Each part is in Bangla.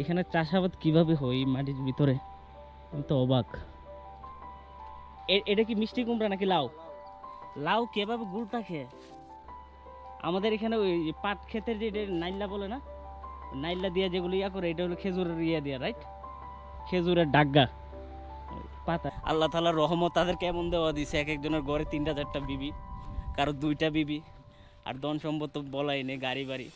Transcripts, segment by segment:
এখানে চাষাবাদ কীভাবে হয় মাটির ভিতরে? আমি তো অবাক। এটা কি মিষ্টি কুমড়া নাকি লাউ? লাউ কীভাবে গুড় থাকে আমাদের এখানে ওই পাট ক্ষেতের যে নাইল্লা বলে না? নাইল্লা দিয়ে যেগুলো ইয়া করে এটা হলো খেজুরের ইয়া দিয়া রাইট খেজুরের ডাগ্গা পাতা। আল্লাহ তালার রহমত তাদের কেমন দেওয়া দিছে এক একজনের ঘরে তিনটা চারটা বিবি কারও দুইটা বিবি আর ধন সম্পদ তো বলাই নেই গাড়ি বাড়ি।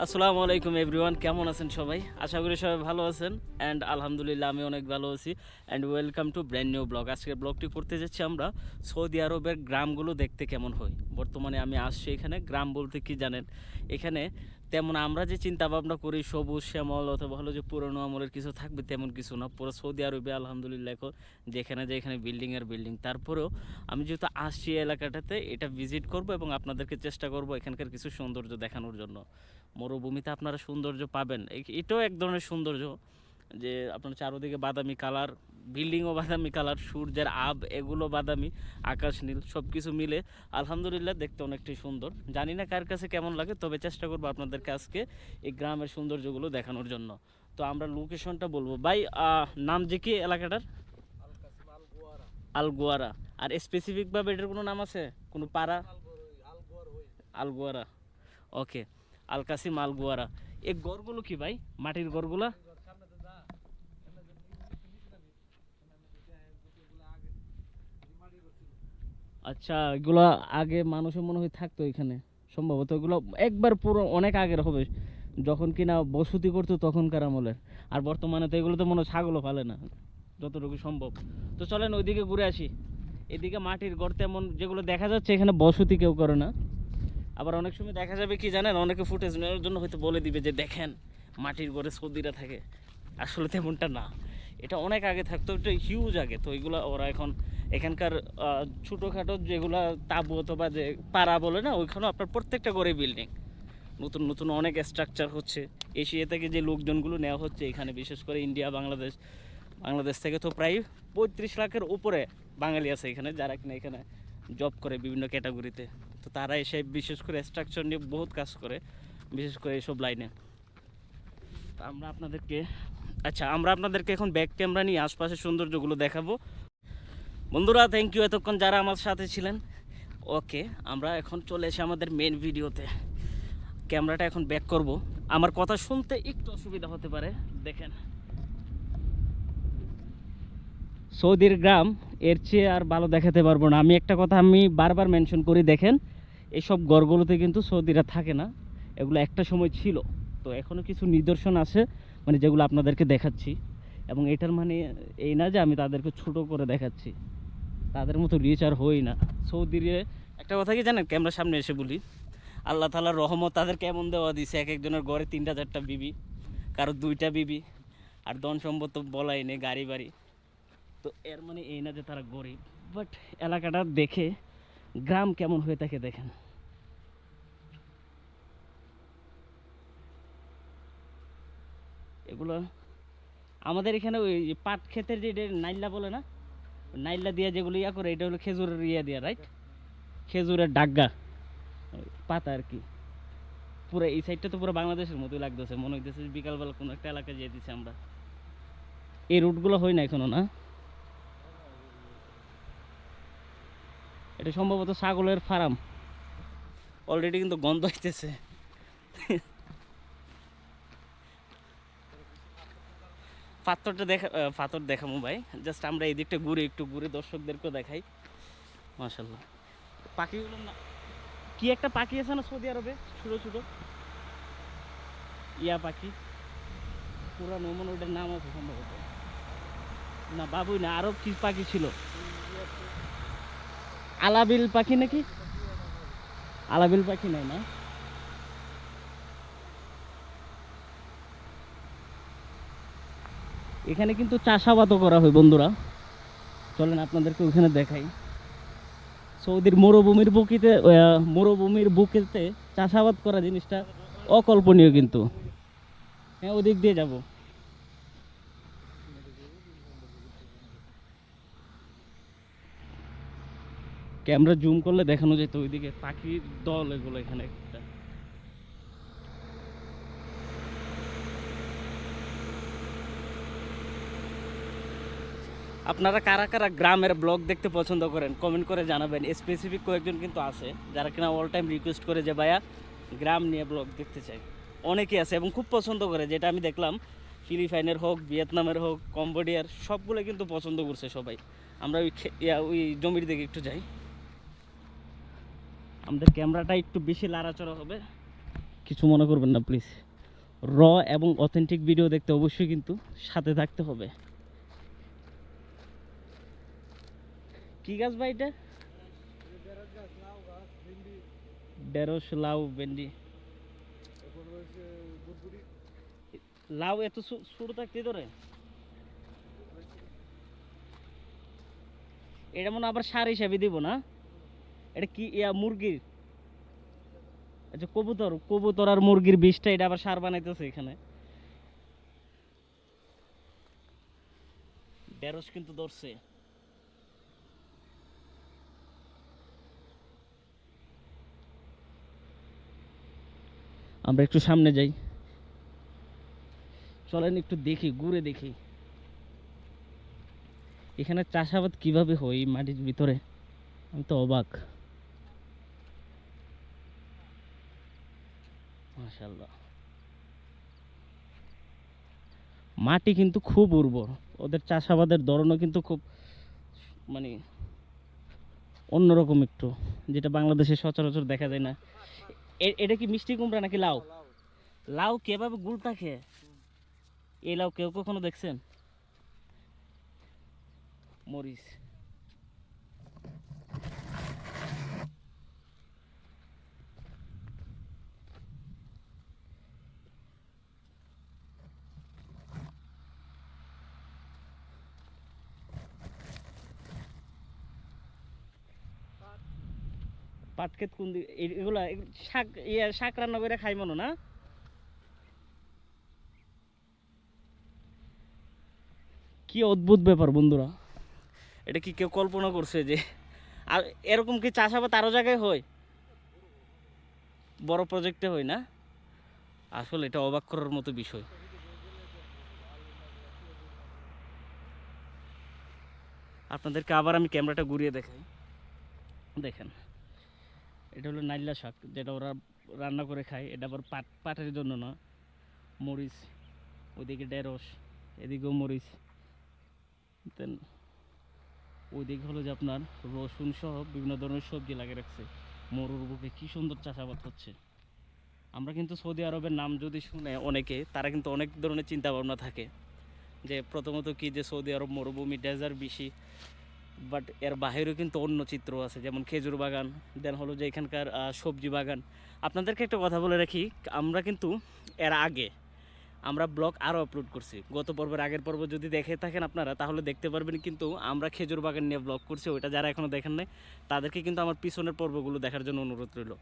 আসসালামু আলাইকুম এভরিওয়ান, কেমন আছেন সবাই? আশা করি সবাই ভালো আছেন। অ্যান্ড আলহামদুলিল্লাহ, আমি অনেক ভালো আছি। And welcome to brand new blog আজকের ব্লগটি করতে যাচ্ছি আমরা সৌদি আরবের গ্রামগুলো দেখতে কেমন হয়। বর্তমানে আমি আসছি এখানে। গ্রাম বলতে কি জানেন? এখানে তেমন আমরা যে চিন্তা ভাবনা করি, সবুজ শ্যামল অথবা হলো যে পুরনো আমলের কিছু থাকবে তেমন কিছু না। পুরো সৌদি আরবে, আলহামদুলিল্লাহ, এখন যেখানে যেখানে বিল্ডিং আর বিল্ডিং তারপরেও আমি যেহেতু আসছি এলাকাটাতে, এটা ভিজিট করব এবং আপনাদেরকে চেষ্টা করব এখানকার কিছু সৌন্দর্য দেখানোর জন্য। মরুভূমিতে আপনারা সৌন্দর্য পাবেন। এটাও এক ধরনের সৌন্দর্য। যে আপনার চারোদিকে বাদামি কালার বিল্ডিংও বাদামি কালার সূর্যের আব, এগুলো বাদামি, আকাশ নীল সব কিছু মিলে আলহামদুলিল্লাহ দেখতে অনেকটাই সুন্দর। জানি না কার কাছে কেমন লাগে, তবে চেষ্টা করব আপনাদেরকে আজকে এই গ্রামের সৌন্দর্যগুলো দেখানোর জন্য। তো আমরা লোকেশনটা বলব। ভাই নাম যে কি এলাকাটার? আলগোয়ারা। আর স্পেসিফিকভাবে এটার কোনো নাম আছে? কোনো পাড়া? আলগোয়ারা। ওকে, আলকাসিম আলগোয়ারা। এই গড়গুলো কি ভাই? মাটির গড়গুলা? আচ্ছা এগুলো আগে মানুষের মনে হয় থাকতো এখানে, সম্ভবত এগুলো একবার পুরো অনেক আগের হবে। যখন কিনা বসতি করতো তখনকার আমলের। আর বর্তমানে তো এগুলো তো মনে ছাগলও পালে না, যতটুকু সম্ভব। তো চলেন ওইদিকে ঘুরে আসি। এদিকে মাটির গড় তেমন যেগুলো দেখা যাচ্ছে, এখানে বসতি কেউ করে না। আবার অনেক সময় দেখা যাবে কি জানেন, অনেকে ফুটেজ নেওয়ার জন্য হয়তো বলে দিবে যে, দেখেন, মাটির ঘরে সৌদিরা থাকে। আসলে তেমনটা না। এটা অনেক আগে থাকতো, এটা হিউজ আগে। তো এগুলো ওরা এখন এখানকার ছোটোখাটো যেগুলো তাবু অথবা যে পাড়া বলে না, ওইখানেও আপনার প্রত্যেকটা করে বিল্ডিং নতুন নতুন অনেক স্ট্রাকচার হচ্ছে। এশিয়া থেকে যে লোকজনগুলো নেওয়া হচ্ছে, এখানে বিশেষ করে ইন্ডিয়া, বাংলাদেশ বাংলাদেশ থেকে তো প্রায় পঁয়ত্রিশ লাখের উপরে বাঙালি আছে এখানে, যারা কিনা এখানে জব করে বিভিন্ন ক্যাটাগরিতে তো। তারা এসে বিশেষ করে স্ট্রাকচার নিয়ে বহুত কাজ করে, বিশেষ করে এইসব লাইনে আমরা আপনাদেরকে আচ্ছা আমরা আপনাদেরকে এখন ব্যাক ক্যামেরা নিয়ে আশপাশের সৌন্দর্যগুলো দেখাবো। বন্ধুরা থ্যাংক ইউ এতক্ষণ যারা আমার সাথে ছিলেন। ওকে আমরা এখন চলে এসে আমাদের মেন ভিডিওতে ক্যামেরাটা এখন ব্যাক করব। আমার কথা শুনতে একটু অসুবিধা হতে পারে, দেখেন। সৌদির গ্রাম, এর চেয়ে আর ভালো দেখাতে পারব না। আমি একটা কথা আমি বারবার মেনশন করি, দেখেন, এসব গড়গুলোতে কিন্তু সৌদিরা থাকে না। এগুলো একটা সময় ছিল। তো এখনও কিছু নিদর্শন আছে মানে যেগুলো আপনাদেরকে দেখাচ্ছি। এবং এটার মানে এই না যে আমি তাদেরকে ছোট করে দেখাচ্ছি। তাদের মতো রিচ আর হই না। সৌদির একটা কথা কি জানেন? ক্যামেরার সামনে এসে বলি। আল্লাহ তালার রহমত তাদের কেমন দেওয়া দিছে? এক একজনের ঘরে তিনটা চারটা বিবি। কারও দুইটা বিবি। আর ধন সম্পদ তো বলাই নেই, গাড়ি বাড়ি। তো এর মানে এই না যে তারা গরিব। বাট এলাকাটা দেখে গ্রাম কেমন হয়ে থাকে দেখেন। এগুলো আমাদের এখানে ওই পাট ক্ষেতের যে নাইল্লা বলে না নাইল্লা দিয়ে যেগুলো ইয়া করে, এটা হলো খেজুরের ইয়া দিয়া রাইট খেজুরের ডাগ্গা পাতা আর কি। পুরো এই সাইডটা তো পুরো বাংলাদেশের মতোই লাগতেছে, মনে হইতেছে বিকালবেলা কোনো একটা এলাকায় যেয়ে দিছি আমরা। এই রুটগুলো হয় না এখনও, না? এটা সম্ভবত ছাগলের ফার্ম অলরেডি কিন্তু গন্ধ হইতেছে। পাথরটা দেখা পাথর দেখাবো ভাই। জাস্ট আমরা এই দিকটা ঘুরে, একটু ঘুরে দর্শকদেরকেও দেখাই। মাশাল্লাহ পাখিগুলো না কি একটা পাখি আছে না সৌদি আরবে? ছোটো ছোটো। ইয়া পাখি। পুরা নমন, ওটার নাম আছে সম্ভবত। না, বাবুই না আরও কি পাখি ছিল? আলাবিল পাখি নাকি? আলাবিল পাখি নাই না? এখানে কিন্তু চাষাবাদও করা হয় বন্ধুরা। চলেন আপনাদেরকে ওখানে দেখাই। সৌদির মরুভূমির বুকিতে মরুভূমির বুকেতে চাষাবাদ করা জিনিসটা অকল্পনীয় কিন্তু। হ্যাঁ ওদিক দিয়ে যাব। ক্যামেরা জুম করলে দেখানো যেত ওইদিকে পাখির দল এগুলো এখানে একটা। আপনারা কারা কারা গ্রামের ব্লগ দেখতে পছন্দ করেন কমেন্ট করে জানাবেন। স্পেসিফিক কয়েকজন কিন্তু আছে, যারা কিনা অল টাইম রিকোয়েস্ট করে যে, ভাইয়া, গ্রাম নিয়ে ব্লগ দেখতে চাই। অনেকেই আছে এবং খুব পছন্দ করে, যেটা আমি দেখলাম, ফিলিপাইনের হোক, ভিয়েতনামের হোক, কম্বোডিয়ার, সবগুলো কিন্তু পছন্দ করছে সবাই। আমরা ওই ওই জমির দিকে একটু যাই। আমাদের ক্যামেরাটা একটু বেশি লাড়াচড়া হবে। কিছু মনে করবেন না প্লিজ র এবং অথেন্টিক ভিডিও দেখতে অবশ্যই কিন্তু সাথে থাকতে হবে। কি গাছ ভাই এটা? ঢেঁড়স, লাউ, ভেন্ডি। লাউ এত ছোট থাকতে ধরে? এটা মনে আবার সার হিসাবে দিব না? এটা কি, ইয়া, মুরগির? আচ্ছা কবুতর কবুতর আর মুরগির বিষটা এটা আবার সার বানাইতেছে এখানে। ঢেঁড়স কিন্তু ধরছে। আমরা একটু সামনে যাই। চলেন একটু দেখি, ঘুরে দেখি। এখানে চাষাবাদ কীভাবে হয় এই মাটির ভিতরে? আমি তো অবাক। মাশাল্লাহ মাটি কিন্তু খুব উর্বর। ওদের চাষাবাদের ধরনও কিন্তু খুব মানে অন্যরকম একটু, যেটা বাংলাদেশে সচরাচর দেখা যায় না। এটা কি মিষ্টি কুমড়া নাকি লাউ? লাউ কেভাবে গুল থাকে এই লাউ কেউ কখনো দেখছেন? মরিচ। পাটকেত কোন দিকে? এগুলা শাক, ইয়া, শাক রান্না করে খাই মনো না? কি অদ্ভুত ব্যাপার বন্ধুরা। এটা কি কেউ কল্পনা করছে যে, আর এরকম কি চাষাবাদ আরও জায়গায় হয়? বড় প্রজেক্টে হয় না? আসলে এটা অবাক করার মতো বিষয়। আপনাদেরকে আবার আমি ক্যামেরাটা ঘুরিয়ে দেখাই। দেখেন। এটা হলো নাইলা শাক, যেটা ওরা রান্না করে খায়। এটা আবার পাট, পাটের জন্য না। মরিচ, ওইদিকে ঢেঁড়স, এদিকেও মরিচ। দেন ওইদিকে হলো যে আপনার রসুন সহ বিভিন্ন ধরনের সবজি লাগিয়ে রাখছে। মরুর বুকে কি সুন্দর চাষাবাদ হচ্ছে। আমরা কিন্তু সৌদি আরবের নাম যদি শুনে অনেকে, তারা কিন্তু অনেক ধরনের চিন্তা ভাবনা থাকে। যে প্রথমত কি যে সৌদি আরব মরুভূমি ডেজার্ট বেশি। বাট এর বাহিরেও কিন্তু অন্য চিত্র আছে, যেমন খেজুর বাগান, দেন হলো যে এখানকার সবজি বাগান। আপনাদেরকে একটা কথা বলে রাখি, আমরা কিন্তু এর আগে, আমরা ব্লগ আরও আপলোড করছি। গত পর্বের আগের পর্ব যদি দেখে থাকেন আপনারা, তাহলে দেখতে পারবেন কিন্তু আমরা খেজুর বাগান নিয়ে ব্লগ করছি, ওইটা যারা এখনও দেখেন নাই, তাদেরকে কিন্তু আমার পিছনের পর্বগুলো দেখার জন্য অনুরোধ রইল।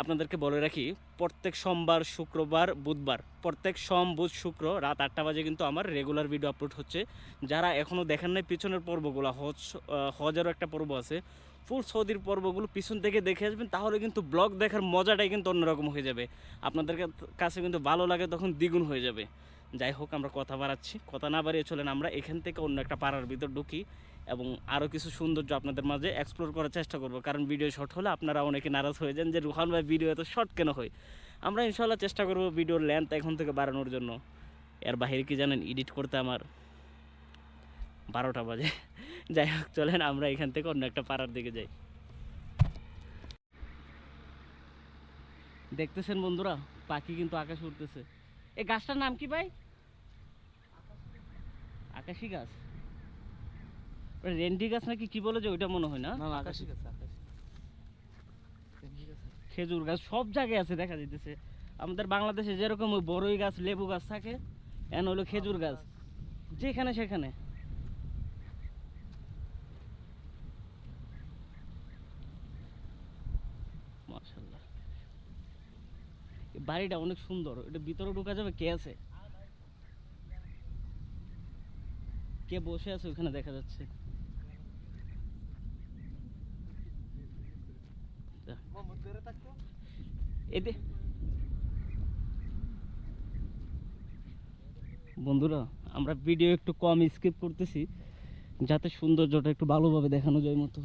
আপনাদেরকে বলে রাখি, প্রত্যেক সোমবার, শুক্রবার, বুধবার, প্রত্যেক সোম, বুধ, শুক্র রাত আটটা বাজে কিন্তু আমার রেগুলার ভিডিও আপলোড হচ্ছে। যারা এখনও দেখেন নাই পিছনের পর্বগুলো, হজ হজেরও একটা পর্ব আছে, ফুল সৌদির পর্বগুলো পিছন থেকে দেখে আসবেন, তাহলে কিন্তু ব্লগ দেখার মজাটাই কিন্তু অন্যরকম হয়ে যাবে। আপনাদের কাছে কিন্তু ভালো লাগে তখন দ্বিগুণ হয়ে যাবে। যাই হোক, আমরা কথা বাড়াচ্ছি, কথা না বাড়িয়ে চলেন, আমরা এখান থেকে অন্য একটা পাড়ার ভিতর ঢুকি। এবং আরও কিছু সৌন্দর্য আপনাদের মাঝে এক্সপ্লোর করার চেষ্টা করব। কারণ ভিডিও শর্ট হলে আপনারা অনেকে নারাজ হয়ে যান যে, রুহান ভাই ভিডিও এত শর্ট কেন হয়? আমরা ইনশাল্লাহ চেষ্টা করব ভিডিওর লেন্থ এখন থেকে বাড়ানোর জন্য। এর বাইরে কি জানেন এডিট করতে আমার বারোটা বাজে। যাই হোক, চলেন আমরা এখান থেকে অন্য একটা পাড়ার দিকে যাই। দেখতেছেন বন্ধুরা, পাখি কিন্তু আকাশে উঠতেছে এই গাছটার নাম কি ভাই? আকাশি গাছ। রেন্ডি গাছ নাকি কি বলে যে ওইটা মনে হয় না? আকাশি। গাছ খেজুর গাছ সব জায়গায় আছে দেখা যাইতেছে। আমাদের বাংলাদেশে যেরকম ওই বড়ই গাছ লেবু গাছ থাকে এন হলো খেজুর গাছ। যেখানে সেখানে। বাড়িটা অনেক সুন্দর এটা ভিতরে ঢোকা যাবে কে আছে? কে বসে আছে ওখানে দেখা যাচ্ছে। এতে বন্ধুরা, আমরা ভিডিও একটু কম স্কিপ করতেছি, যাতে সৌন্দর্যটা একটু ভালোভাবে দেখানো যায় মতো।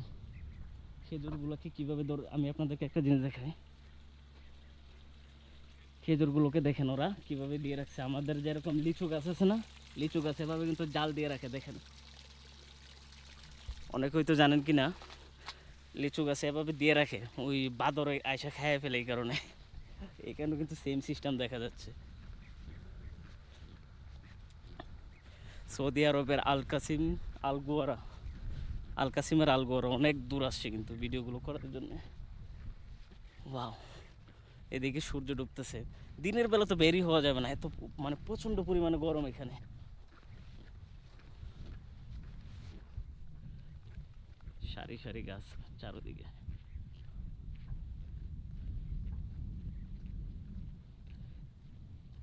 খেজুরগুলোকে কীভাবে ধর আমি আপনাদেরকে একটা জিনিস দেখাই। খেজুরগুলোকে দেখেন ওরা কীভাবে দিয়ে রাখছে। আমাদের যেরকম লিচু গাছ আছে না, লিচু গাছ এভাবে কিন্তু জাল দিয়ে রাখে, দেখেন। অনেকে হয়তো জানেন কি না লিচু গাছে এভাবে দিয়ে রাখে, ওই বাদরে আয়সা খাইয়ে ফেলে এই কারণে। এখানেও কিন্তু সেম সিস্টেম দেখা যাচ্ছে। সৌদি আরবের আল কাসিম, আল গোয়ারা, আল কাসিমের আল গোয়ারা অনেক দূর আসছে কিন্তু ভিডিওগুলো করার জন্য। ওয়াও এদিকে সূর্য ডুবতেছে। দিনের বেলা তো বেরি হওয়া যাবে না, এত মানে প্রচণ্ড পরিমাণে গরম এখানে। সারি সারি গাছ চারোদিকে।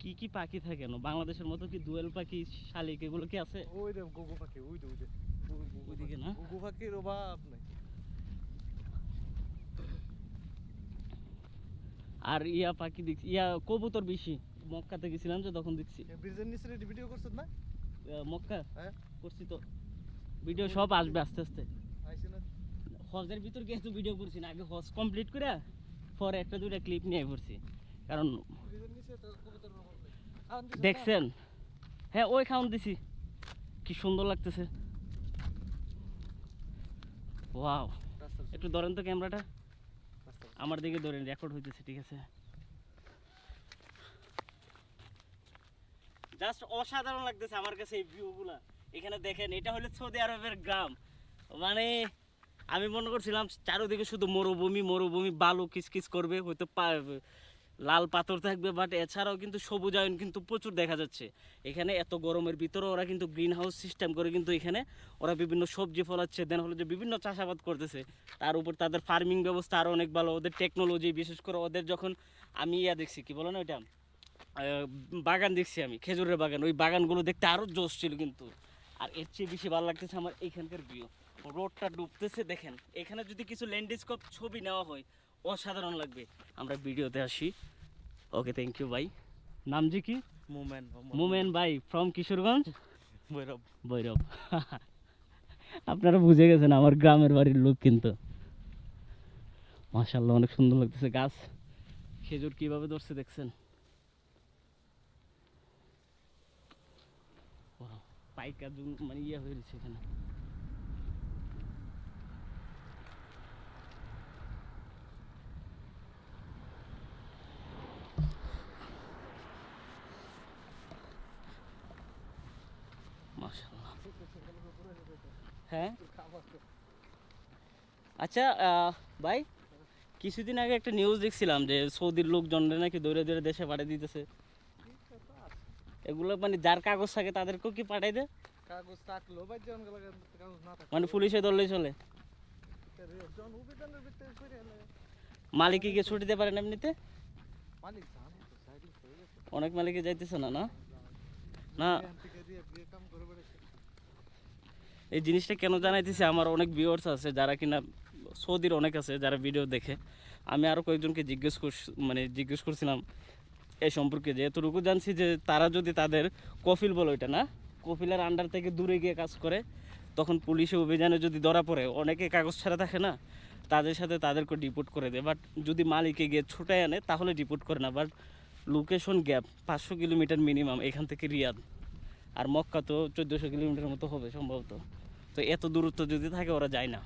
কি কি পাখি থাকে না? বাংলাদেশের মতো কি দোয়েল পাখি শালিক এগুলো কি আছে? ওই রে গুগু পাখি ওই ওই ওইদিকে না? গুগু পাখির অভাব নাই। আর ইয়া পাখি দেখছি ইয়া কবুতর বেশি। মক্কাতে গেছিলাম যে তখন দেখছি। ব্রিজের নিচে ভিডিও করছেন না? মক্কা? হ্যাঁ। করছি তো। ভিডিও সব আসবে আস্তে আস্তে। হজের ভিতর গিয়ে তো ভিডিও করছি না, আগে হজ কমপ্লিট করে পরে একটা দুইটা ক্লিপ নিয়ে পড়ছি। কারণ? দেখছেন? হ্যাঁ ওই খাউন দিছি। কি সুন্দর লাগতেছে। ওয়াও একটু ধরেন তো ক্যামেরাটা আমার দিকে ধরেন রেকর্ড হইতেছে, ঠিক আছে। জাস্ট অসাধারণ লাগতেছে আমার কাছে এই ভিউগুলা এখানে দেখেন, এটা হলো সৌদি আরবের গ্রাম। মানে আমি মনে করছিলাম চারিদিকে শুধু মরুভূমি মরুভূমি, বালু কিচকিচ করবে, হয়তো লাল পাথর থাকবে বাট এছাড়াও কিন্তু সবুজায়ন কিন্তু প্রচুর দেখা যাচ্ছে। এখানে এত গরমের ভিতরে ওরা কিন্তু গ্রিন হাউস সিস্টেম করে কিন্তু এখানে ওরা বিভিন্ন সবজি ফলাচ্ছে দেন হলো যে বিভিন্ন চাষাবাদ করতেছে। তার উপর তাদের ফার্মিং ব্যবস্থা আরও অনেক ভালো, ওদের টেকনোলজি বিশেষ করে ওদের যখন আমি ইয়া দেখছি, কি বলো না ওইটা? বাগান দেখছি আমি, খেজুরের বাগান, ওই বাগানগুলো দেখতে আরও জোশ ছিল কিন্তু। আর এর চেয়ে বেশি ভালো লাগতেছে আমার এইখানকার ভিউ রোডটা ডুবতেছে দেখেন। এখানে যদি কিছু ল্যান্ডস্কেপ ছবি নেওয়া হয় অসাধারণ লাগবে। আমরা ভিডিওতে আসি। ওকে থ্যাংক ইউ ভাই নাম যে কি? মুমেন্ট মুমেন ভাই ফ্রম কিশোরগঞ্জ? ভৈরব। ভৈরব। আপনারা বুঝে গেছেন আমার গ্রামের বাড়ির লোক কিন্তু। মাশাল্লাহ অনেক সুন্দর লাগতেছে গাছ। খেজুর কীভাবে ধরছে দেখছেন? পাইকা মানে ইয়ে হয়ে রয়েছে এখানে মাশাল্লাহ হ্যাঁ আচ্ছা আহ, ভাই কিছুদিন আগে একটা নিউজ দেখছিলাম যে সৌদির লোকজনরা নাকি দৌড়ে দৌড়ে দেশে পাঠিয়ে দিতেছে। এগুলো মানে যার কাগজ থাকে তাদেরকেও কি পাঠাই দেয় কাগজ থাকল বা কাগজ না থাকল মানে পুলিশে ধরলেই চলে। মালিকে গিয়ে ছুটি দিতে পারেন এমনিতে? অনেক মালিকে যাইতেছে না না? না। এই জিনিসটা কেন জানাইতেছি? আমার অনেক ভিউয়ার্স আছে যারা কিনা সৌদির অনেক আছে যারা ভিডিও দেখে। আমি আরও কয়েকজনকে জিজ্ঞেস করছি মানে জিজ্ঞেস করছিলাম এই সম্পর্কে, যে এতটুকু জানছি যে তারা যদি তাদের কফিল বলে ওইটা না, কফিলের আন্ডার থেকে দূরে গিয়ে কাজ করে, তখন পুলিশে অভিযানে যদি ধরা পড়ে, অনেকে কাগজ ছাড়া থাকে না, তাদের সাথে তাদেরকে ডিপোর্ট করে দেয়। বাট যদি মালিকে গিয়ে ছুটাই আনে, তাহলে ডিপোর্ট করে না। বাট লোকেশন গ্যাপ পাঁচশো কিলোমিটার মিনিমাম এখান থেকে রিয়াদ। আর মক্কা তো চোদ্দোশো কিলোমিটার মতো হবে সম্ভবত। তো এত দূরত্ব যদি থাকে, ওরা যায় না।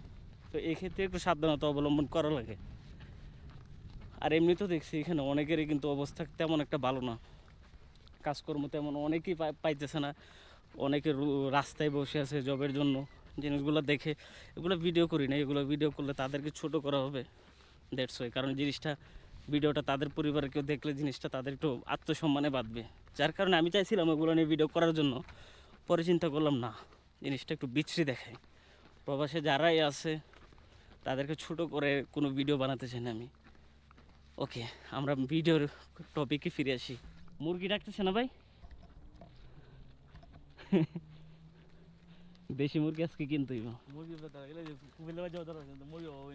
তো এক্ষেত্রে একটু সাবধানতা অবলম্বন করা লাগে। আর এমনি তো দেখছি এখানে অনেকেরই কিন্তু অবস্থা তেমন একটা ভালো না। কাজকর্ম তেমন অনেকেই পাইতেছে না। অনেকে রাস্তায় বসে আছে জবের জন্য, জিনিসগুলো দেখে। এগুলো ভিডিও করি না, এগুলো ভিডিও করলে তাদেরকে ছোট করা হবে। ওয়াই কারণ জিনিসটা ভিডিওটা তাদের পরিবারে কেউ দেখলে জিনিসটা তাদের একটু আত্মসম্মানে বাঁধবে। যার কারণে আমি চাইছিলাম ওগুলো নিয়ে ভিডিও করার জন্য। পরে চিন্তা করলাম, না, জিনিসটা একটু বিচ্ছিরি দেখায়। প্রবাসে যারাই আছে তাদেরকে ছোট করে কোনো ভিডিও বানাতে চাই না আমি। ওকে আমরা ভিডিওর টপিকে ফিরে আসি। মুরগি ডাকতেছে না ভাই? দেশি মুরগি আজকে কিনতেই না।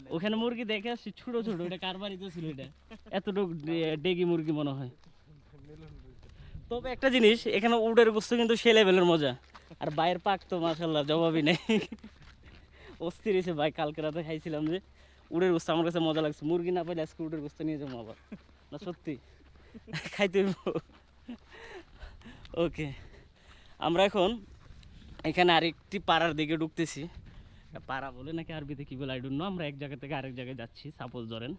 ওখানে মুরগি দেখে আসছি ছোট ছোট ওটা কার বাড়িতে ছিল এটা? এতটুকু ডেগি মুরগি মনে হয়। তবে একটা জিনিস এখানে উডের বস্তু কিন্তু সে লেভেলের মজা। আর বাইরের পাক তো মাসাল্লাহ জবাবই নেই। অস্থির হয়েছে ভাই, কালকে রাতে খাইছিলাম যে উড়ের গোস্ত, আমার কাছে মজা লাগছে। মুরগি না পাইলে আজকে উড়ের গোস্ত নিয়ে যাব আবার। না, সত্যি। খাইতে ওকে। আমরা এখন এখানে আরেকটি পাড়ার দিকে ঢুকতেছি। পাড়া বলে নাকি আরবিতে কি বলে? আই ডোন্ট আমরা এক জায়গা থেকে আরেক জায়গায় যাচ্ছি সাপোজ ধরেন।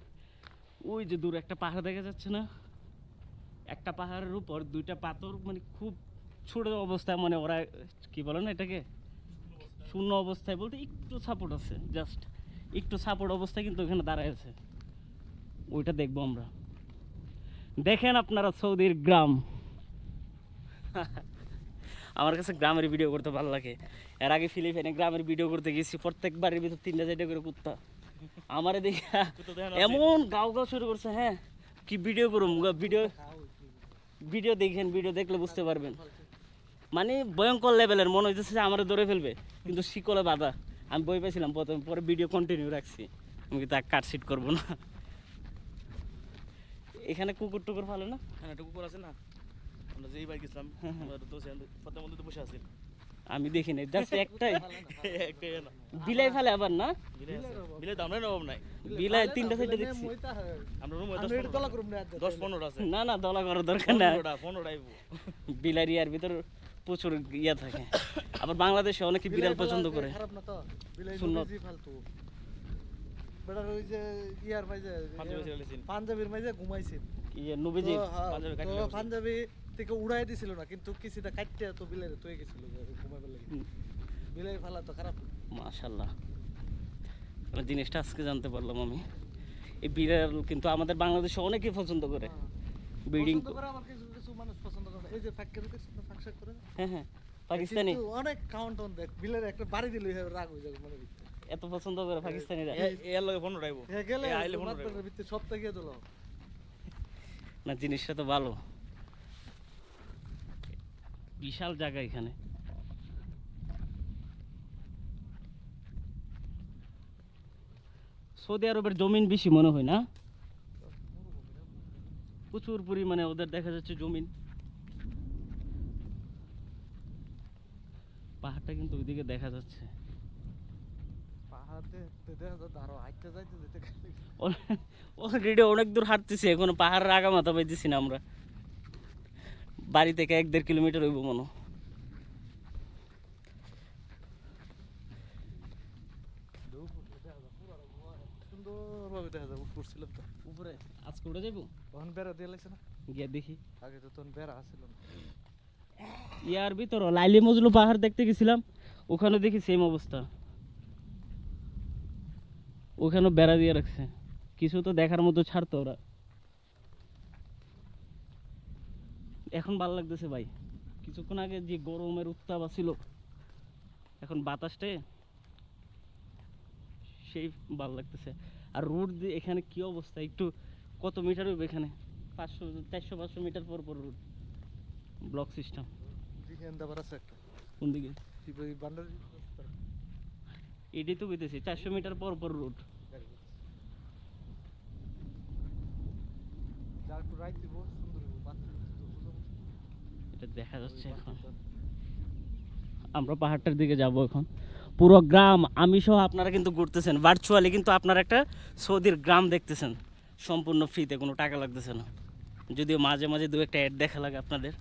ওই যে দূরে একটা পাহাড় দেখা যাচ্ছে না? একটা পাহাড়ের উপর দুইটা পাথর মানে খুব ছোট অবস্থায় মানে ওরা কি বলে না এটাকে? শূন্য অবস্থায় বলতে একটু সাপোর্ট আছে জাস্ট একটু সাপোর্ট অবস্থায় কিন্তু ওখানে দাঁড়ায় আছে। ওইটা দেখব আমরা। দেখেন আপনারা সৌদির গ্রাম। আমার কাছে গ্রামের ভিডিও করতে ভালো লাগে। এর আগে ফিলিপাইনে গ্রামের ভিডিও করতে গেছি প্রত্যেকবারের ভিতর তিনটা চারটা করে কুত্তা। আমার দেখে এমন গাও গাও শুরু করছে হ্যাঁ। কি ভিডিও করুম ভিডিও ভিডিও দেখেন ভিডিও দেখলে বুঝতে পারবেন। মানে ভয়ঙ্কর লেভেলের মনে হইতেছে যে আমার ধরে ফেলবে। কিন্তু শিকলে বাধা। আমি বই পেয়েছিলাম প্রথমে পরে ভিডিও কন্টিনিউ রাখছি। আমি কিন্তু কাটশিট করব না। এখানে কুকুর টুকুর ভালো না? হ্যাঁ একটা কুকুর আছে না? আমরা যেই বাইক গেছিলাম আমরা তো প্রথম তো বসে আছি। আমি দেখি নাই জাস্ট একটাই। একটাই না। বিলাই ফেলে আবার না? বিলাই দাম নাই অভাব নাই। বিলাই তিনটা চারটা দেখছি। আমরা রুমে দশ পনেরো আছে। না না দলা করার দরকার না। পনেরোটা আইবো। বিলারিয়ার ভিতর প্রচুর ইয়া থাকে। আবার বাংলাদেশে অনেকে বিড়াল পছন্দ করে। খারাপ না তো? বিলাই সুন্নত। বেশি ফালতু। বেটার ওই যে ইয়ার মাঝে পাঞ্জাবি ছেড়ে লেছেন পাঞ্জাবির মাঝে ঘুমাইছিল ইয়ে হ্যাঁ, পাঞ্জাবি থেকে উড়াই দিছিল না কিন্তু কিছুটা কাটতে তো বিলাই তুই গেছিল ঘুমাইবার লাগে। হুম। বিলাই ফালা তো খারাপ। মাশাল্লাহ। জিনিসটা আজকে জানতে পারলাম আমি। এই বিড়াল কিন্তু আমাদের বাংলাদেশে অনেকেই পছন্দ করে। ব্রিডিং কিছু কিছু মানুষ পছন্দ। এই যে ফাঁককে ঢুকেছে ফাঁকশাক করে? হ্যাঁ হ্যাঁ পাকিস্তানি। অনেক কাউন্ট অন দেখ বিলের একটা বাড়ি দিল রাগ হয়ে যাবে মনে ভিতরে এত পছন্দ করে পাকিস্তানিরা। এর লগে হ্যাঁ গেলে আইলে পনেরোটা মাত্রার ভিতরে সপ্তাহে গিয়ে দিল না জিনিসটা তো ভালো। বিশাল জায়গা এখানে। সৌদি আরবের জমিন বেশি মনে হয় না? প্রচুর পরিমাণে ওদের দেখা যাচ্ছে জমিন। পাহাড়টা কিন্তু ওইদিকে দেখা যাচ্ছে। অলরেডি অনেক দূর হাঁটতেছি এখনও পাহাড়ের আগা মাথা পাইতেছি না আমরা। বাড়ি থেকে এক দেড় কিলোমিটার হইব মনে উপরে আজকে উঠে যাব তখন বেড়া দিয়ে লাগছে না? গিয়ে দেখি। আগে তো তখন বেড়া আসছিল না। ইয়ার ভিতর লাইলি মজলু পাহাড় দেখতে গেছিলাম, ওখানে দেখি সেম অবস্থা। ওখানে বেড়া দিয়ে রাখছে। কিছু তো দেখার মতো ছাড়তো ওরা। এখন ভালো লাগতেছে ভাই। কিছুক্ষণ আগে যে গরমের উত্তাপ ছিল এখন বাতাসটায় সেই ভালো লাগতেছে। আর রুট দিয়ে এখানে কি অবস্থা? একটু কত মিটার হবে এখানে? পাঁচশো, চারশো, পাঁচশো মিটার পর পর রোড। Block system. কোন দিকে? এটাই তো কইতেছি চারশো মিটার পর পর রোড। এটা দেখা যাচ্ছে এখন। আমরা পাহাড়টার দিকে যাব এখন। পুরো গ্রাম আমি সহ আপনারা কিন্তু ঘুরতেছেন। ভার্চুয়ালি কিন্তু আপনারা একটা সৌদির গ্রাম দেখতেছেন। সম্পূর্ণ ফ্রিতে কোনো টাকা লাগতেছে না। যদিও মাঝে মাঝে দু একটা অ্যাড দেখা লাগে আপনাদের।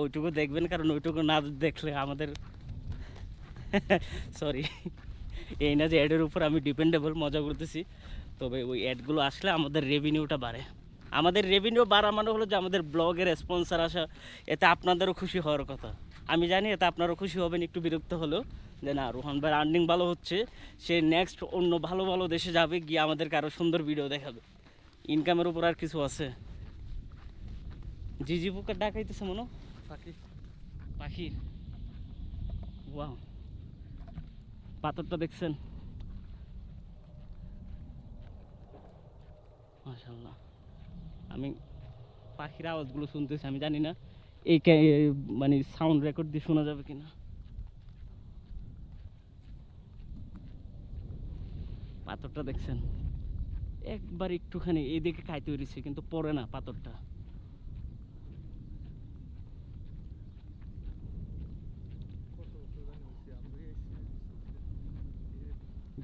ওইটুকু দেখবেন, কারণ ওইটুকু না দেখলে আমাদের সরি এই না যে অ্যাডের উপর আমি ডিপেন্ডেবল মজা করতেছি। তবে ওই অ্যাডগুলো আসলে আমাদের রেভিনিউটা বাড়ে। আমাদের রেভিনিউ বাড়া মানে হলো যে আমাদের ব্লগের স্পন্সার আসা, এতে আপনাদেরও খুশি হওয়ার কথা। আমি জানি এতে আপনারও খুশি হবেন, একটু বিরক্ত হলো যে না, রোহন ভাই আর্নিং ভালো হচ্ছে, সে নেক্সট অন্য ভালো ভালো দেশে যাবে, গিয়ে আমাদেরকে আরও সুন্দর ভিডিও দেখাবে। ইনকামের উপর আর কিছু আছে? জিজি পোকার ডাকাইতেছে মনে পাখির ওয়াও পাথরটা দেখছেন? মাশাল্লাহ আমি পাখির আওয়াজগুলো শুনতেছি, আমি জানি না এই মানে সাউন্ড রেকর্ড দিয়ে শোনা যাবে কিনা। পাথরটা দেখছেন? একবার একটুখানি এইদিকে খাইতে পেরেছে কিন্তু পড়ে না পাথরটা কত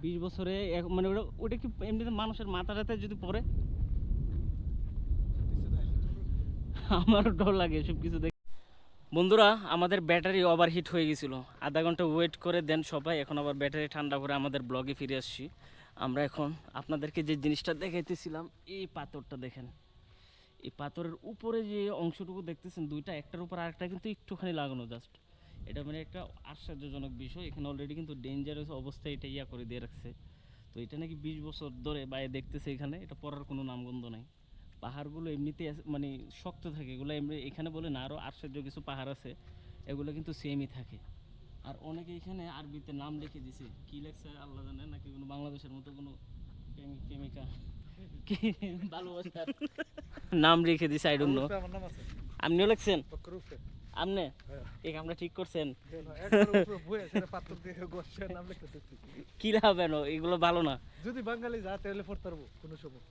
বিশ বছরে মানে ওটা ওটা কি এমনিতে মানুষের মাথা টাথায় যদি পড়ে? আমারও ডর লাগে এসব কিছু দেখে। বন্ধুরা, আমাদের ব্যাটারি ওভারহিট হয়ে গেছিল। আধা ঘণ্টা ওয়েট করে দেন সবাই, এখন আবার ব্যাটারি ঠান্ডা করে আমাদের ব্লগে ফিরে আসছি। আমরা এখন আপনাদেরকে যে জিনিসটা দেখাইতেছিলাম, এই পাথরটা দেখেন। এই পাথরের উপরে যে অংশটুকু দেখতেছেন, দুইটা, একটার উপর আরেকটা কিন্তু একটুখানি লাগানো জাস্ট এটা মানে একটা আশ্চর্যজনক বিষয়। এখানে অলরেডি কিন্তু ডেঞ্জারাস অবস্থায় এটা ইয়া করে দিয়ে রাখছে। তো এটা নাকি বিশ বছর ধরে বাইরে দেখতেছে এখানে এটা পড়ার কোনো নামগন্ধ নাই। পাহাড়গুলো এমনিতে মানে শক্ত থাকে। এগুলো এমনি এখানে বলে না আরও আশ্চর্য কিছু পাহাড় আছে। এগুলো কিন্তু সেমই থাকে। আর অনেকে এখানে আরবিতে নাম লিখে দিছে। কি লেখছে আল্লাহ জানে? নাকি কোনো বাংলাদেশের মতো কোনো প্রেমিক ভালোবাসার? নাম লিখে দিছে আই ডোন্ট নো আপনিও লিখছেন? আপনি হ্যাঁ। এই আমরা ঠিক করছেন? লিখতে দিচ্ছি। কি লাভ এগুলো ভালো না। যদি বাঙালি যা তাহলে পড়তে পারব কোনো সময়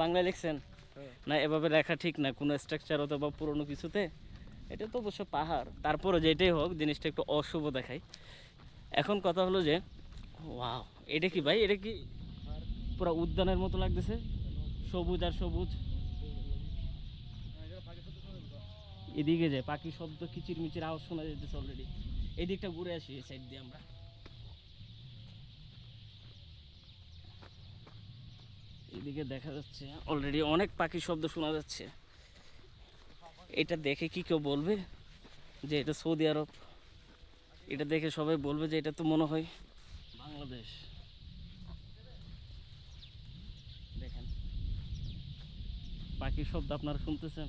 বাংলা লিখছেন? হ্যাঁ। না এভাবে লেখা ঠিক না কোনো স্ট্রাকচার অথবা পুরনো কিছুতে? এটা তো অবশ্য পাহাড়। তারপরে যেটাই হোক জিনিসটা একটু অশুভ দেখায় এখন কথা হলো যে ওয়াও এটা কি ভাই? এটা কি পুরো উদ্যানের মতো লাগতেছে? সবুজ আর সবুজ। এদিকে যায়, পাখি শব্দ কিচির মিচির আওয়াজ শোনা যেতেছে অলরেডি এই দিকটা ঘুরে আসি, এই সাইড দিয়ে আমরা। এদিকে দেখা যাচ্ছে অলরেডি অনেক পাখির শব্দ শোনা যাচ্ছে। এটা দেখে কি কেউ বলবে যে এটা সৌদি আরব? এটা দেখে সবাই বলবে যে এটা তো মনে হয় বাংলাদেশ। দেখেন। পাখির শব্দ আপনারা শুনতেছেন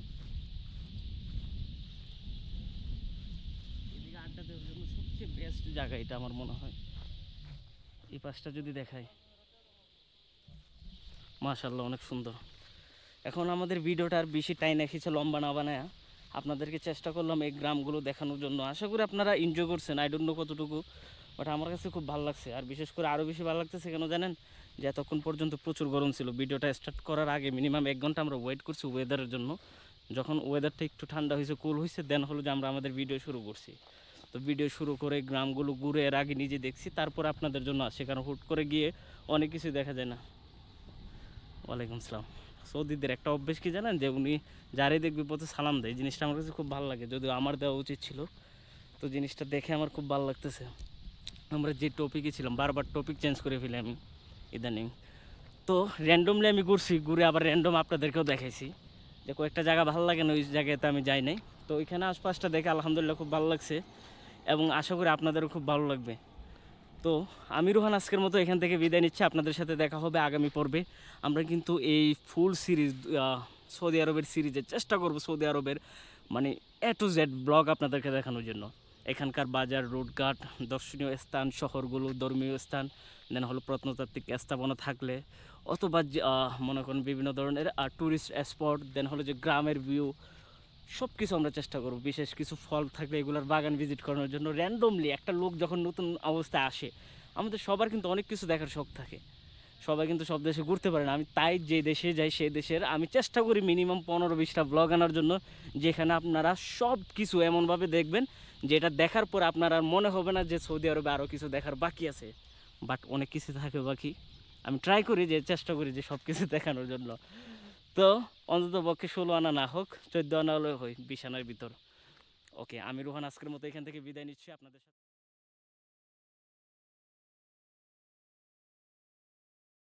এদিকে আড্ডা দেওয়ার জন্য সবচেয়ে বেস্ট জায়গা এটা আমার মনে হয়। এই পাশটা যদি দেখায় মাশাল্লাহ অনেক সুন্দর। এখন আমাদের ভিডিওটা আর বেশি টাইম রেখেছে, লম্বা না বানায়। আপনাদেরকে চেষ্টা করলাম এই গ্রামগুলো দেখানোর জন্য। আশা করি আপনারা এনজয় করছেন আই ডোন্ট নো কতটুকু বাট আমার কাছে খুব ভালো লাগছে। আর বিশেষ করে আরও বেশি ভালো লাগতেছে কেন জানেন? যে এতক্ষণ পর্যন্ত প্রচুর গরম ছিল। ভিডিওটা স্টার্ট করার আগে মিনিমাম এক ঘণ্টা আমরা ওয়েট করছি ওয়েদারের জন্য। যখন ওয়েদারটা একটু ঠান্ডা হয়েছে কুল হয়েছে দেন হলো যে আমরা আমাদের ভিডিও শুরু করছি। তো ভিডিও শুরু করে গ্রামগুলো ঘুরে এর আগে নিজে দেখছি, তারপর আপনাদের জন্য আসছে কারণ হুট করে গিয়ে অনেক কিছু দেখা যায় না। ওয়ালাইকুম সালাম সৌদিদের একটা অভ্যেস কি জানেন? যে উনি যারাই দেখবে পথে সালাম দেয়। জিনিসটা আমার কাছে খুব ভালো লাগে, যদিও আমার দেওয়া উচিত ছিল। তো জিনিসটা দেখে আমার খুব ভালো লাগতেছে। আমরা যে টপিকে ছিলাম, বারবার টপিক চেঞ্জ করে ফেলি আমি ইদানিং। তো র্যান্ডমলি আমি ঘুরছি, ঘুরে আবার র্যান্ডম আপনাদেরকেও দেখাইছি। যে কয়েকটা জায়গা ভালো লাগে না, ওই জায়গাতে আমি যাই নাই। তো ওইখানে আশপাশটা দেখে আলহামদুলিল্লাহ খুব ভালো লাগছে। এবং আশা করি আপনাদেরও খুব ভালো লাগবে। তো আমি রোহান আজকের মতো এখান থেকে বিদায় নিচ্ছি। আপনাদের সাথে দেখা হবে আগামী পর্বে। আমরা কিন্তু এই ফুল সিরিজ সৌদি আরবের সিরিজের চেষ্টা করব সৌদি আরবের মানে এ টু জেড ব্লগ আপনাদেরকে দেখানোর জন্য। এখানকার বাজার, রোডঘাট, দর্শনীয় স্থান, শহরগুলো, ধর্মীয় স্থান দেন হলো প্রত্নতাত্ত্বিক স্থাপনা থাকলে, অথবা মনে করেন বিভিন্ন ধরনের ট্যুরিস্ট স্পট দেন হলো যে গ্রামের ভিউ সব কিছু আমরা চেষ্টা করব। বিশেষ কিছু ফল থাকলে এগুলোর বাগান ভিজিট করানোর জন্য র্যান্ডমলি একটা লোক যখন নতুন অবস্থায় আসে, আমাদের সবার কিন্তু অনেক কিছু দেখার শখ থাকে। সবাই কিন্তু সব দেশে ঘুরতে পারে না। আমি তাই যে দেশে যাই সেই দেশের আমি চেষ্টা করি মিনিমাম পনেরো বিশটা ব্লগ আনার জন্য, যেখানে আপনারা সব কিছু এমনভাবে দেখবেন, যেটা দেখার পর আপনার আর মনে হবে না যে সৌদি আরবে আরও কিছু দেখার বাকি আছে। বাট অনেক কিছু থাকে বাকি। আমি ট্রাই করি যে, চেষ্টা করি যে সব কিছু দেখানোর জন্য। তো অন্তত পক্ষে ষোলো আনা না হোক, চোদ্দ আনা হলে হয় বিশ আনার ভিতর। ওকে, আমি রোহান আজকের মতো এখান থেকে বিদায় নিচ্ছি। আপনাদের সাথে